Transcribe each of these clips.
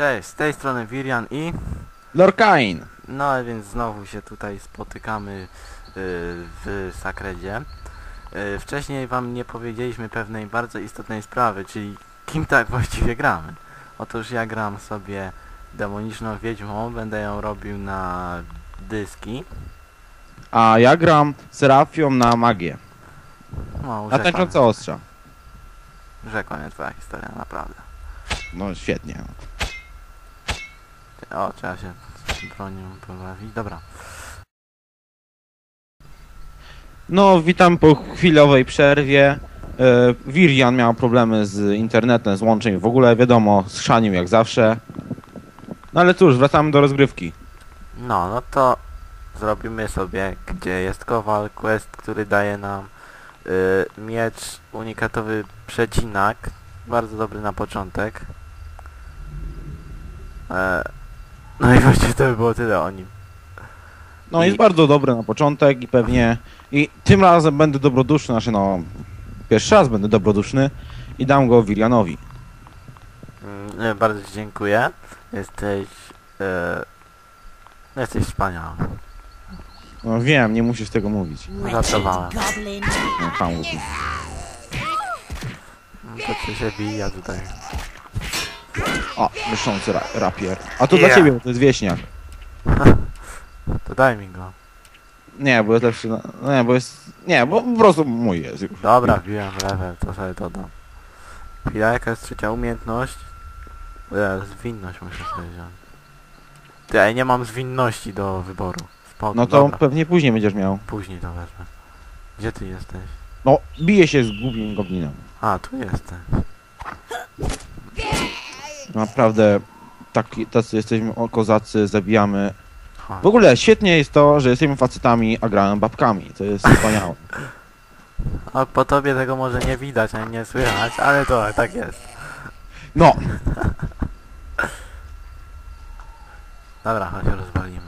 Cześć, z tej strony Wirian i... Lorcain. No więc znowu się tutaj spotykamy y, w Sakredzie. Y, Wcześniej wam nie powiedzieliśmy pewnej bardzo istotnej sprawy, czyli kim tak właściwie gramy. Otóż ja gram sobie demoniczną wiedźmą, będę ją robił na dyski. A ja gram Serafią na magię. No, Na tańczące ostrza. rzekła mnie twoja historia, naprawdę. No świetnie. O, trzeba się z bronią pobawić. Dobra. No witam po chwilowej przerwie. E, Wirian miał problemy z internetem, z łączeniem. W ogóle wiadomo, z szaniem jak zawsze. No ale cóż, wracamy do rozgrywki. No, no to zrobimy sobie, gdzie jest Kowal Quest, który daje nam y, miecz unikatowy przecinak. Bardzo dobry na początek. E, no i właściwie to by było tyle o nim. No I- jest bardzo dobre na początek i pewnie... I tym razem będę dobroduszny, znaczy no... Pierwszy raz będę dobroduszny i dam go Wirianowi. Mm, e, bardzo Ci dziękuję. Jesteś... E, jesteś wspaniały. No wiem, nie musisz tego mówić. Żartowałem. Goblin. No, tam To się bija tutaj. O, myślący ra rapier. A to dla Yeah. ciebie, bo to jest wieśniak. To daj mi go. Nie, bo jest lepszy na... no Nie, bo jest... Nie, bo po prostu mój jest już. Dobra, wbiłem level, to sobie dodam. Chwila, jaka jest trzecia umiejętność? E, zwinność muszę sobie wziąć. Ty, ja nie mam zwinności do wyboru. Spoko, No to dobra. pewnie później będziesz miał. Później to wezmę. Gdzie ty jesteś? No, bije się z głupim goblinem. A, tu jesteś. Naprawdę, taki, tacy jesteśmy o, kozacy, zabijamy. W ogóle świetnie jest to, że jesteśmy facetami, a gramy babkami. To jest wspaniałe. A po tobie tego może nie widać, ani nie słychać, ale to tak jest. No, Dobra, chodź rozwalimy.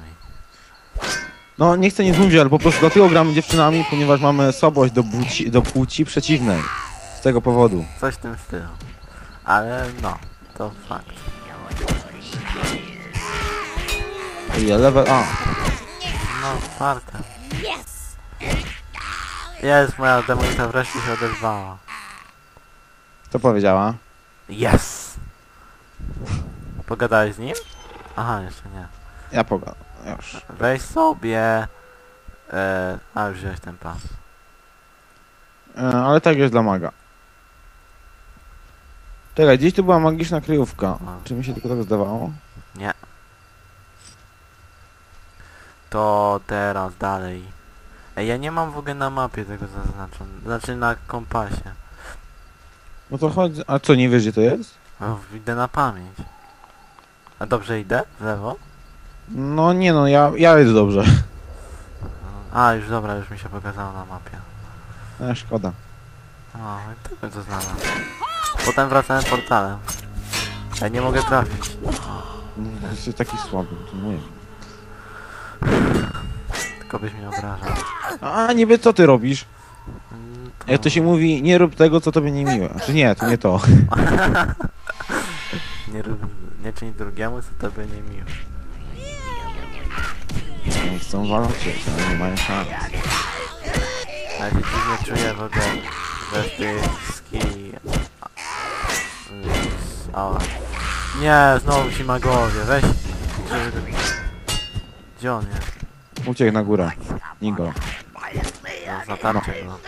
no nie chcę nic mówić, ale po prostu dlatego gramy dziewczynami, ponieważ mamy słabość do płci, do płci przeciwnej. Z tego powodu. Coś w tym stylu. Ale no, to fakt. Ile level A. No. Yes. Jest, moja demonika wreszcie się odezwała. Co powiedziała? Yes! Pogadałeś z nim? Aha, jeszcze nie. Ja pogadam. Już. Weź sobie... E, a, już wziąłeś ten pas. E, ale tak jest dla maga. Czekaj, gdzieś tu była magiczna kryjówka. No. Czy mi się tylko tak zdawało? To teraz dalej. Ej, ja nie mam w ogóle na mapie tego zaznaczone. Znaczy na kompasie. No to chodź. A co, nie wiesz gdzie to jest? No, idę na pamięć. A dobrze idę? W lewo? No nie no, ja, ja jest dobrze. A, już dobra, już mi się pokazało na mapie. E, szkoda. O, i tego to znalazłem. Potem wracałem portalem. Ja nie mogę trafić. No, Jesteś taki słaby, to nie wiem. Tylko byś mnie obrażał. A niby co ty robisz? Mm, Jak to się mówi, nie rób tego, co tobie nie miłe. Czy nie, to nie to. Nie, rób, nie czyń drugiemu, co tobie nie miło. No, Chcą walczyć, ale nie mają szans. Ja się dziwnie czuję w ogóle we styski... Nie, znowu ci magowie, weź... żeby- Gdzie on jest? Uciekł na górę. Nigo. No, zatarcie go.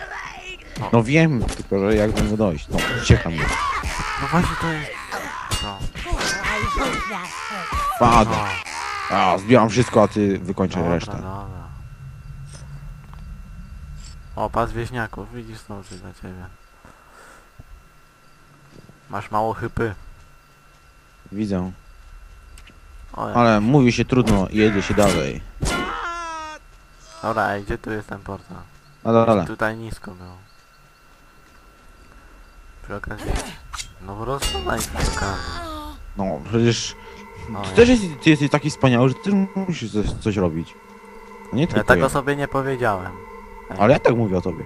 No wiem, tylko że jak do niego dojść. No, uciekam go. No właśnie to jest... No. I hope that hurt. Pada. O, A, zbieram wszystko, a ty wykończę dobra, resztę. dobra. O, pas wieśniaków, widzisz znowu coś dla ciebie. Masz mało hypy. Widzę. Ale mówi się trudno i jedzie się dalej. Dobra, ej, gdzie tu jest ten portal? A dalej. Tutaj nisko było. Przy okazji... No rozwalaj przy okazji. No, przecież... Ty też jesteś, ty jesteś taki wspaniały, że ty musisz coś, coś robić. No nie ja tylko tego ja. sobie nie powiedziałem. Ale ja tak mówię o tobie.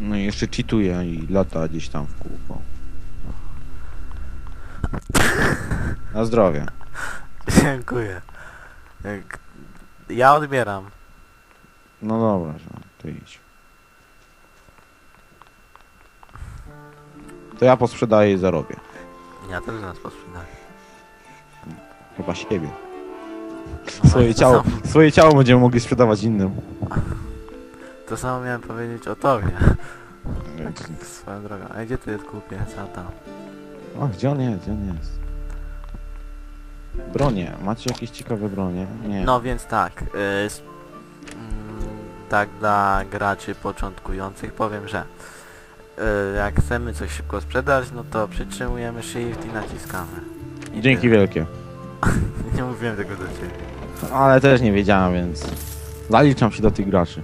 No i jeszcze cheatuje i lata gdzieś tam w kółko. Na zdrowie. Dziękuję. Jak- Ja odbieram. No dobra, że to idź. To ja posprzedaję i zarobię. Ja też nas posprzedaję. Chyba siebie. No Swoje ciało, swoje ciało będziemy mogli sprzedawać innym. To samo miałem powiedzieć o tobie. Swoją drogą. A gdzie tu jest kupiec? A tam. O, gdzie on jest? Gdzie on jest? Bronie. Macie jakieś ciekawe bronie? Nie. No więc tak. y, s- mm, tak dla graczy początkujących powiem, że y, jak chcemy coś szybko sprzedać, no to przytrzymujemy shift i naciskamy. I Dzięki tyle. wielkie. Nie mówiłem tego do ciebie. Ale też nie wiedziałem, więc zaliczam się do tych graczy.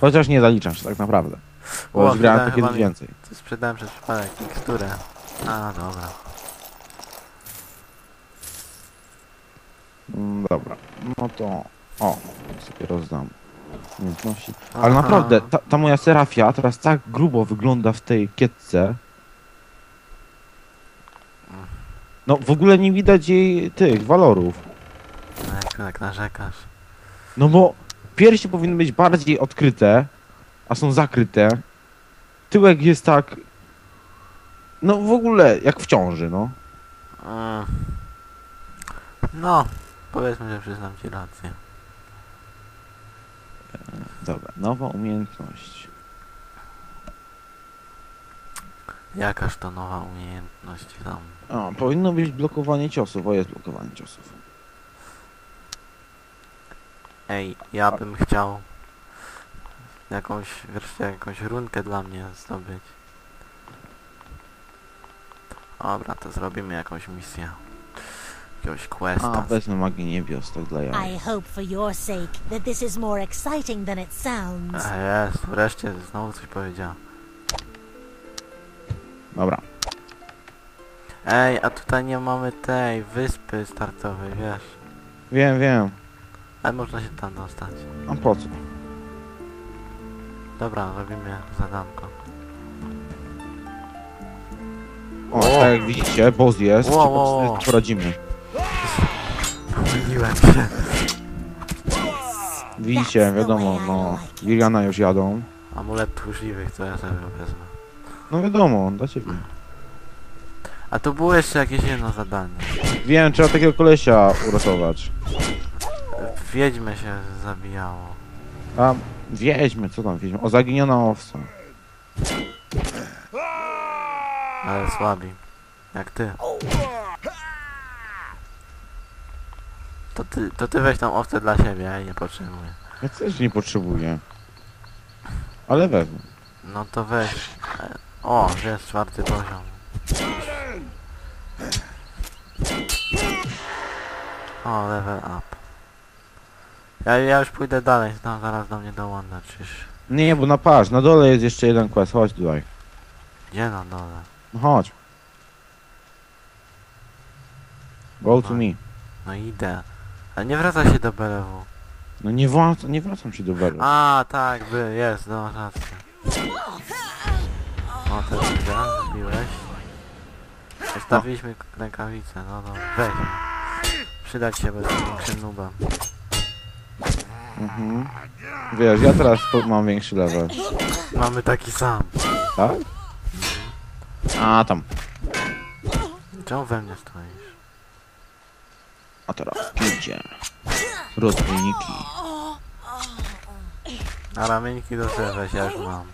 Chociaż nie zaliczam się tak naprawdę. Bo O, grałem to kiedyś mi- więcej. To sprzedałem przez przypadek miksturę. A, dobra. Mm, dobra. No to... O, sobie rozdam. Umiejętności. Ale Aha. naprawdę, ta, ta moja Serafia teraz tak grubo wygląda w tej kietce. No w ogóle nie widać jej tych walorów. No jak ty tak narzekasz. No bo piersi powinny być bardziej odkryte, a są zakryte. Tyłek jest tak... No w ogóle jak w ciąży, no. Mm. No, powiedzmy, że przyznam ci rację. Dobra, nowa umiejętność. Jakaż to nowa umiejętność tam. O, powinno być blokowanie ciosów, o jest blokowanie ciosów. Ej, ja bym chciał jakąś, wreszcie jakąś runkę dla mnie zdobyć. Dobra, to zrobimy jakąś misję. Jakiegoś A, questa. wezmę magię niebios, tak dla jaj. I hope for your sake that this is more exciting than it sounds. A jest, wreszcie znowu coś powiedział. Dobra. Ej, a tutaj nie mamy tej wyspy startowej, wiesz. Wiem, wiem. Ale można się tam dostać. A po co? Dobra, robimy zadanko. O, O! tak jak widzicie, boss jest, Wow, wow, sobie wow. poradzimy. Myliłem się. Widzicie, wiadomo, no, Liliana już jadą. Amulet tchórzliwych, to ja sobie wezmę. No wiadomo, dla ciebie. A tu było jeszcze jakieś jedno zadanie. Wiem, trzeba takiego kolesia uratować. Wiedźmę się zabijało. A, wiedźmy, co tam wiedźmy? O, zaginiona owca. Ale słabi. Jak ty. To ty, to ty weź tą owcę dla siebie, ja jej nie potrzebuję. Ja też nie potrzebuję. Ale wezmę. No to weź. O, jest czwarty poziom. O, level up. Ja, ja już pójdę dalej, tam zaraz do mnie dołączysz. Nie, bo na patrz, na dole jest jeszcze jeden quest, chodź tutaj. Gdzie na dole? No chodź. Go to me. No idę. Ale nie wraca się do BLW. No nie, wrac nie wracam się do Berlu. A, tak, by, jest, no rację. O, teraz widzę, zbiłeś. Zostawiliśmy rękawice, no no, weź. Przydać się bez większym nubem. Mhm. Wiesz, ja teraz mam większy level. Mamy taki sam. Tak? A tam. Czemu we mnie stoisz? A teraz idzie. Rozbójniki. A ramioniki do weź, ja już mam.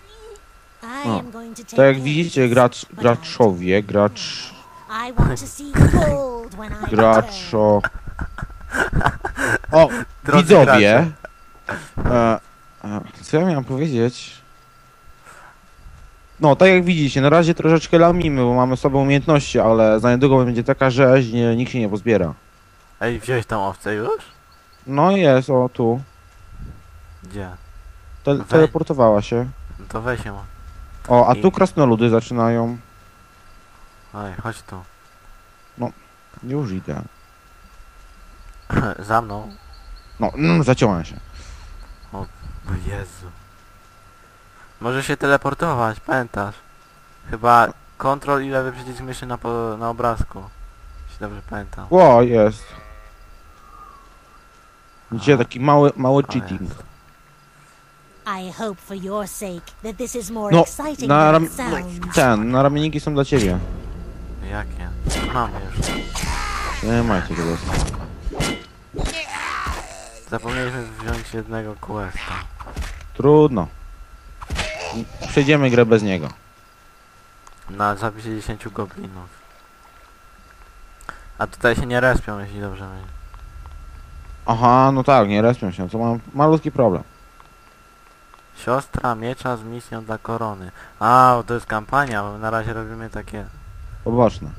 I O, am going to take Tak jak widzicie, gracz, graczowie, gracz, graczo... O, widzowie! E, e, co ja miałem powiedzieć? No, tak jak widzicie, na razie troszeczkę lamimy, bo mamy słabe umiejętności, ale za niedługo będzie taka rzeź, nie, nikt się nie pozbiera. Ej, wziąłeś tą owcę już? No jest, o tu. Gdzie? Te, Wej- teleportowała się. No to weź ją. O, a tu I- krasnoludy zaczynają. Oj, chodź tu. Już idę. Za mną. No, mm, zaciąłem się. O Jezu. Może się teleportować, pamiętasz? Chyba kontrol i lewy przycisk myszy na, po, na obrazku. jeśli dobrze pamiętam. Ło, jest. Widzicie, taki mały, mały O, cheating. jest. I hope for your sake that this is more No, exciting na than ram... it sounds. Ten, na ramienniki są dla ciebie. Jakie? Mamy już. Trzymajcie go dosyć. Zapomnieliśmy wziąć jednego questa. Trudno. Przejdziemy grę bez niego. Na zapisie 10 goblinów. A tutaj się nie respią, jeśli dobrze myślę. Aha, no tak, nie respią się, to mam malutki problem. Siostra miecza z misją dla korony. A, to jest kampania, bo na razie robimy takie... Poboczne.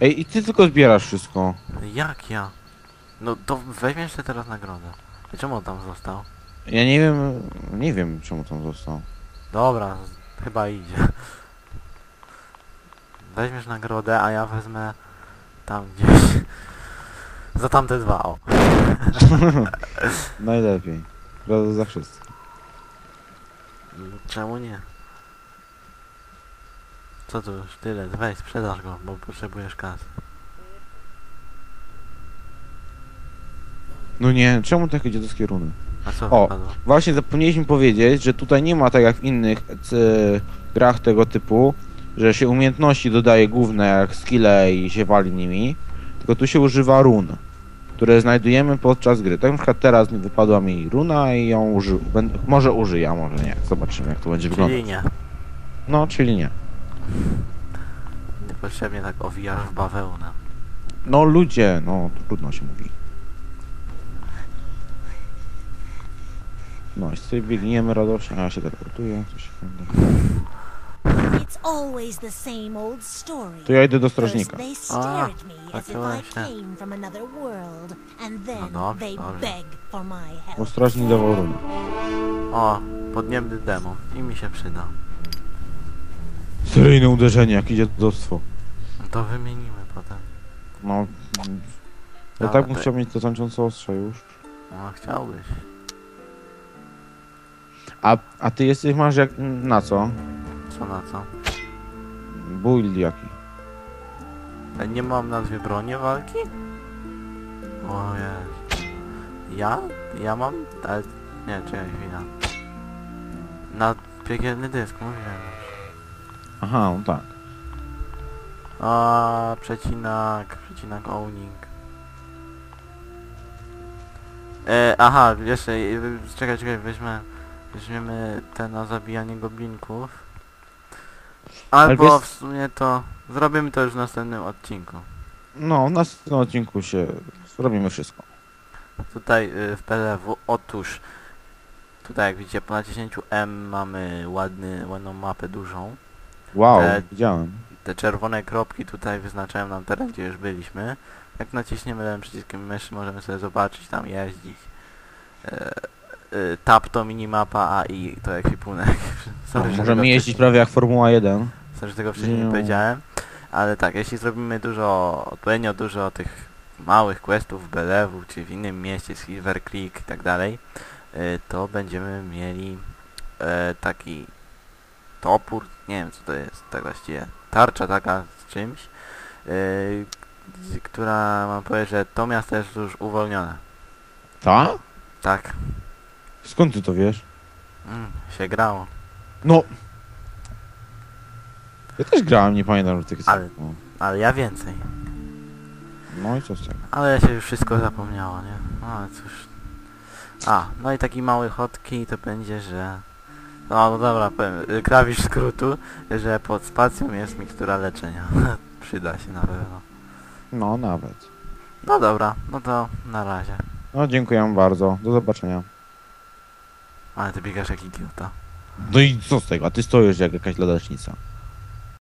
Ej, i ty tylko zbierasz wszystko. Jak ja? No to weźmiesz sobie teraz nagrodę. Czemu on tam został? Ja nie wiem, nie wiem czemu tam został. Dobra, z- chyba idzie. Weźmiesz nagrodę, a ja wezmę tam gdzieś. Za tamte dwa, o. Najlepiej. Za, za wszystko. Czemu nie? Co tu już tyle? Weź, sprzedaż go, bo potrzebujesz kasy. No nie, czemu takie dziadowskie runy? A co O. wypadło? Właśnie zapomnieliśmy powiedzieć, że tutaj nie ma tak jak w innych grach tego typu, że się umiejętności dodaje główne jak skille i się wali nimi, tylko tu się używa run, które znajdujemy podczas gry. Tak na przykład teraz mi wypadła mi runa i ją uży... będę- może użyję, a może nie. Zobaczymy jak to będzie wyglądać. Czyli nie. No, czyli nie. Niepotrzebnie tak owijasz w bawełnę. No ludzie, no trudno się mówi. No i sobie biegniemy radośnie, a ja się teleportuję, coś się It's always the same old story. To ja idę do strażnika. they stare at me tak as if byłem I się. came from another world, and then No dobrze, they dobrze. beg for my Bo help. strażnik dawał runę. O, podniebny demon. I mi się przyda. Seryjne uderzenie, jakie dziadostwo. To wymienimy potem. No. Ja Dobra, tak bym to- chciał mieć to tańczące ostrze już. No, chciałbyś. A, a ty jesteś, masz jak, na co? Co na co? Build jaki? Ja nie mam na dwie bronie walki? O Jezu. Ja? Ja mam? Ale... Nie, czekaj chwila. Na piekielny dysk, mówiłem już. Aha, no tak. A przecinak, przecinak owning. E, aha, jeszcze, e, czekaj, czekaj, weźmy, weźmiemy te na zabijanie goblinków. Albo w sumie to, zrobimy to już w następnym odcinku. No, w następnym odcinku się zrobimy wszystko. Tutaj y, w PLW, otóż, tutaj jak widzicie ponad 10 M mamy ładny, ładną mapę dużą. Wow, E, widziałem. Te czerwone kropki tutaj wyznaczają nam teren, gdzie już byliśmy. Jak naciśniemy lewym przyciskiem myszy, możemy sobie zobaczyć, tam jeździć. E, e, tab to minimapa, a i to ekwipunek. Sorry, że tego Możemy jeździć wcześniej- prawie jak Formuła 1. Sorry, że tego wcześniej nie powiedziałem. Ale tak, jeśli zrobimy dużo, odpowiednio dużo tych małych questów w Belewu, czy w innym mieście, Silver Creek i tak dalej, y, to będziemy mieli e, taki topór, nie wiem co to jest, tak właściwie, tarcza taka z czymś, y, która mam powiedzieć, że to miasto jest już uwolnione. Tak? Tak, Skąd ty to wiesz? mm, się grało. No. Ja też grałem, nie pamiętam tych Ale- Ale ja więcej. No i co z tego? Ale się już wszystko zapomniało, nie? No ale cóż. A, no i taki mały hotkey to będzie, że... No, no dobra, powiem, y, klawisz skrótu, że pod spacją jest mikstura leczenia. Przyda się na pewno. No, nawet. No dobra, no to na razie. No, dziękuję bardzo. Do zobaczenia. Ale ty biegasz jak idiota. No i co z tego? A ty stoisz jak jakaś ladacznica.